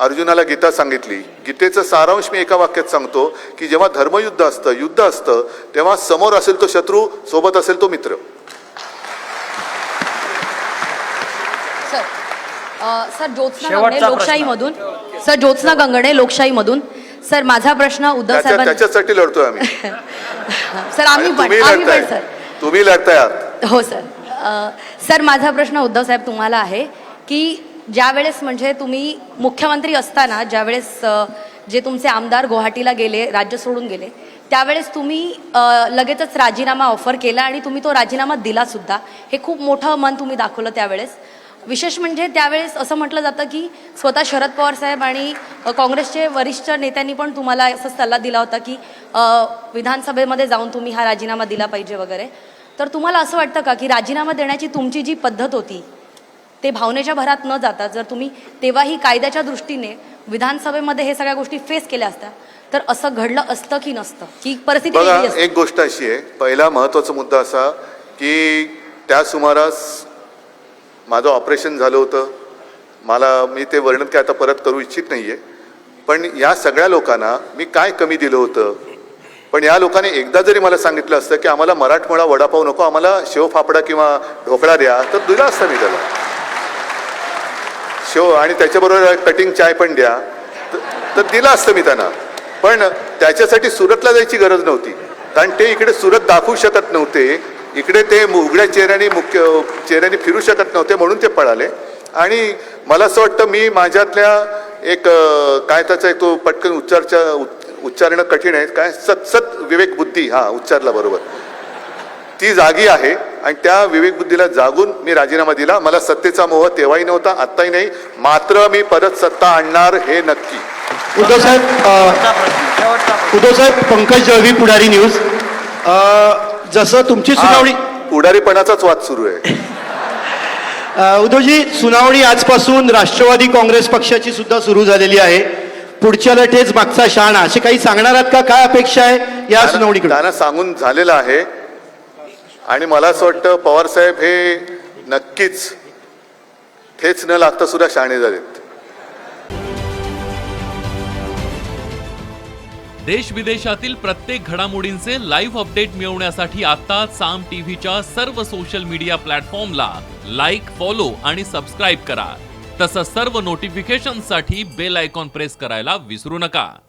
अर्जुनाला गीता सांगितली. गीतेचं सारांश मी एका वाक्यात सांगतो की जेव्हा धर्मयुद्ध असतं युद्ध असतं तेव्हा समोर असेल तो शत्रू सोबत असेल तो मित्र. सर ज्योत्स्ना गंगणे. लोकशाहीमधून सर ज्योत्स्ना गंगणे लोकशाहीमधून सर माझा प्रश्न उद्धव साहेबांना त्याच्यासाठी लढतोय आम्ही. सर आम्ही पण सर. तुम्ही लढताय हो सर. सर माझा प्रश्न उद्धव साहेब तुम्हाला आहे की ज्यावेळेस म्हणजे तुम्ही मुख्यमंत्री असताना ज्यावेळेस जे तुमचे आमदार गुवाहाटीला गेले राज्य सोडून गेले त्यावेळेस तुम्ही लगेचच राजीनामा ऑफर केला आणि तुम्ही तो राजीनामा दिला सुद्धा. हे खूप मोठं मन तुम्ही दाखवलं त्यावेळेस. विशेष म्हणजे त्यावेळेस असं म्हटलं जातं की स्वतः शरद पवार साहेब आणि काँग्रेसचे वरिष्ठ नेत्यांनी पण तुम्हाला असा सल्ला दिला होता की विधानसभेमध्ये जाऊन तुम्ही हा राजीनामा दिला पाहिजे वगैरे. तर तुम्हाला असं वाटतं का की राजीनामा देण्याची तुमची जी पद्धत होती ते भावनेच्या भरात न जाता जर तुम्ही तेव्हाही कायद्याच्या दृष्टीने विधानसभेमध्ये हे सगळ्या गोष्टी फेस केल्या असत्या तर असं घडलं असतं की नसतं? की परिस्थिती एक गोष्ट अशी आहे. पहिला महत्त्वाचा मुद्दा असा की त्या सुमारास माझं ऑपरेशन झालं होतं. मला मी ते वर्णन काय आता परत करू इच्छित नाहीये. पण या सगळ्या लोकांना मी काय कमी दिलं होतं? पण या लोकांनी एकदा जरी मला सांगितलं असतं की आम्हाला मराठमोळा वडापाव नको आम्हाला शेवफाफडा किंवा ढोकळा द्या तर दिला असतं मी त्याला. हो आणि त्याच्याबरोबर कटिंग चाय पण द्या. तर दिलं असतं मी त्यांना. पण त्याच्यासाठी सुरतला जायची गरज नव्हती. कारण ते इकडे सुरत दाखवू शकत नव्हते. इकडे ते उघड्या चेहऱ्याने मुख्य चेहऱ्याने फिरू शकत नव्हते म्हणून ते पळाले. आणि मला असं वाटतं मी माझ्यातल्या एक काय त्याचा एक तो पटकन उच्चारच्या उच्- उच्चारणं कठीण आहे. काय सत सत विवेक बुद्धी हा उच्चारला बरोबर. ती जागी आहे. आणि त्या विवेक बुद्धीला जागून मी राजीनामा दिला. मला सत्तेचा मोह तेव्हाही नव्हता आत्ताही नाही. मात्र मी परत सत्ता आणणार हे नक्की. उद्धव साहेब उद्धव साहेब पंकज जळवी पुढारी न्यूज. अ, जसं तुमची सुनावणी हा, पुढारीपणाचाच वाद सुरू आहे. उद्धवजी सुनावणी आजपासून राष्ट्रवादी काँग्रेस पक्षाची सुद्धा सुरू झालेली आहे. पुढच्या लटेच मागचा शहाणा असे काही सांगणार आहात का? काय अपेक्षा आहे या सुनावणीकडे सांगून झालेलं आहे. आणि मला असं वाटतं पवारसाहेब हे नक्कीच ठेच न लागता सुद्धा शहाणे झालेत. देश विदेशातील प्रत्येक घडामोडींचे लाईव्ह अपडेट मिळवण्यासाठी आता साम टीव्हीच्या सर्व सोशल मीडिया प्लॅटफॉर्मला लाईक फॉलो आणि सबस्क्राईब करा. तसंच सर्व नोटिफिकेशनसाठी बेल आयकॉन प्रेस करायला विसरू नका.